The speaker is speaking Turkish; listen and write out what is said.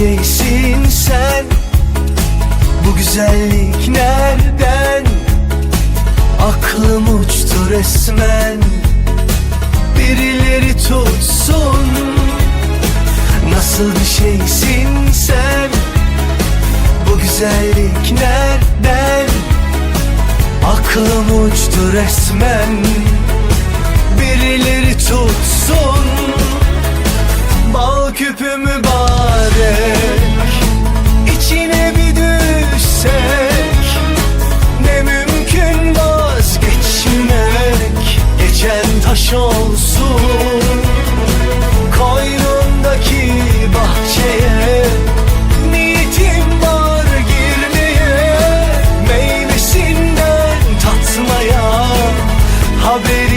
şeysin sen? Bu güzellik nereden? Aklım uçtu resmen. Birileri tutsun. Nasıl bir şeysin sen? Bu güzellik nereden? Aklım uçtu resmen taş olsun. Koynundaki bahçeye Niyetim var girmeye Meyvesinden tatmaya Haberim